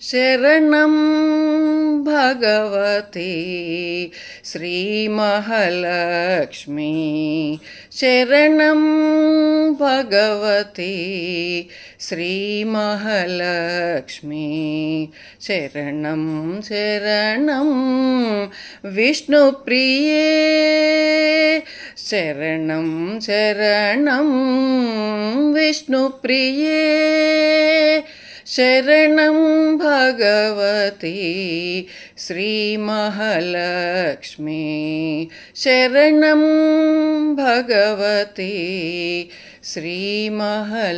शरणं भगवते श्रीमहालक्ष्मी। शरणं भगवते श्रीमहालक्ष्मी। शरणं शरणं विष्णुप्रिये। शरणं शरणं विष्णुप्रिये। శరణం విష్ణుప్రియే శరణం భగవతి శ్రీమహాలక్ష్మి శరణం భగవతి శ్రీమహాలక్ష్మి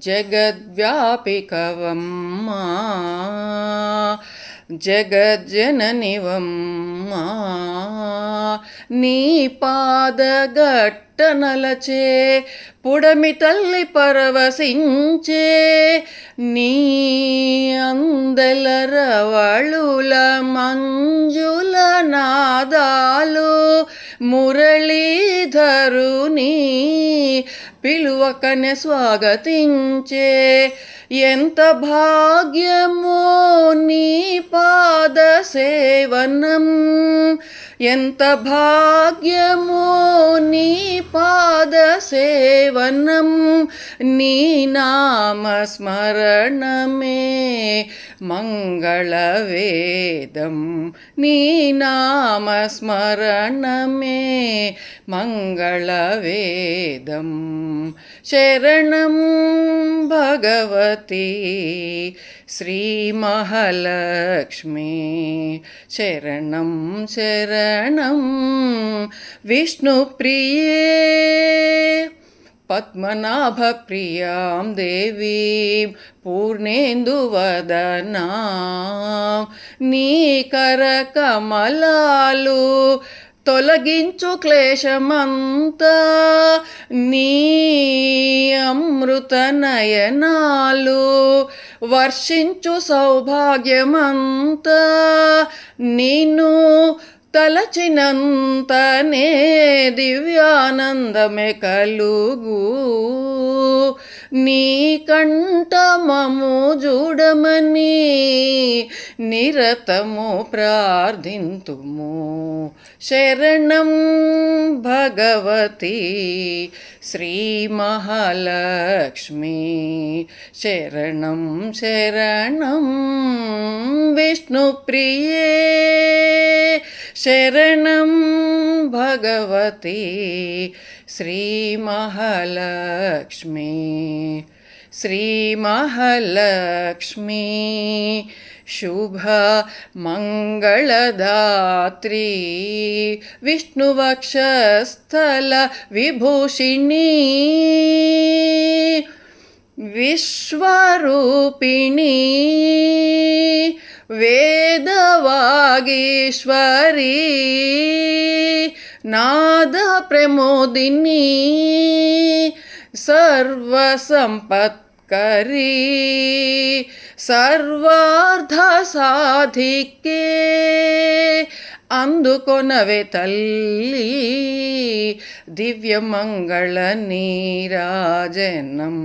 జగద్వ్యాపికవమ్మా జగజ్జననివమ్మా నీ పాదగట్టనలచే పుడమి తల్లి పరవశించే నీ అందల రవళుల మంజుల నాదాలు మురళీధరుని పిలువకనే స్వాగతించే. ఎంత భాగ్యమో నీ పాద సేవనం. ఎంత భాగ్యమో నీ పాద సేవనం. నీ నామస్మరణమే మంగళవేదం. నీ నామస్మరణమే మంగళవేదం. శరణం భగవతి శ్రీమహాలక్ష్మి శరణం శరణం విష్ణుప్రియే పద్మనాభప్రియాం దేవీం పూర్ణేందువదనా నీ కరకమలాలు తొలగించు క్లేశమంతా నీ అమృత నయనాలు వర్షించు సౌభాగ్యమంతా నిన్ను తలచినంతనే దివ్యానందమే కలుగు. నీ కంఠమము చూడమని నిరతము ప్రార్థింతుము. శరణం భగవతి శ్రీ మహాలక్ష్మి. శరణం శరణం విష్ణుప్రియే. शरणं भगवती श्रीमहालक्ष्मी श्रीमहलक्ष्मी शुभमङ्गलदात्री विष्णुवक्षस्थलविभूषिणी विश्वरूपिणी విష్ణువక్షస్థల విభూషిణీ విశ్వరూపిణీ వేదవాగీశ్వరీ నాద ప్రమోదిని సర్వసంపత్కరీ సర్వార్థ సాధికే అందుకొనవే తల్లి దివ్యమంగళ నీరాజనం.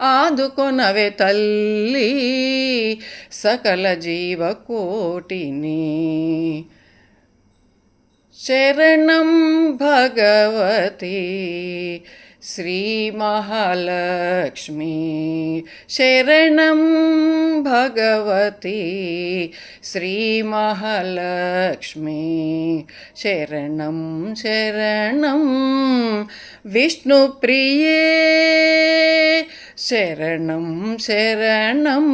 ఆదుకొనవే తల్లి సకల జీవకోటిని. శరణం భగవతి శ్రీ మహాలక్ష్మి. శరణం భగవతి శ్రీ మహాలక్ష్మి. శరణం శరణం విష్ణుప్రియే శరణం శరణం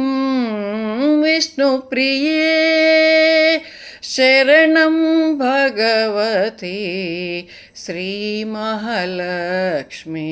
విష్ణుప్రియే శరణం భగవతి శ్రీ మహాలక్ష్మి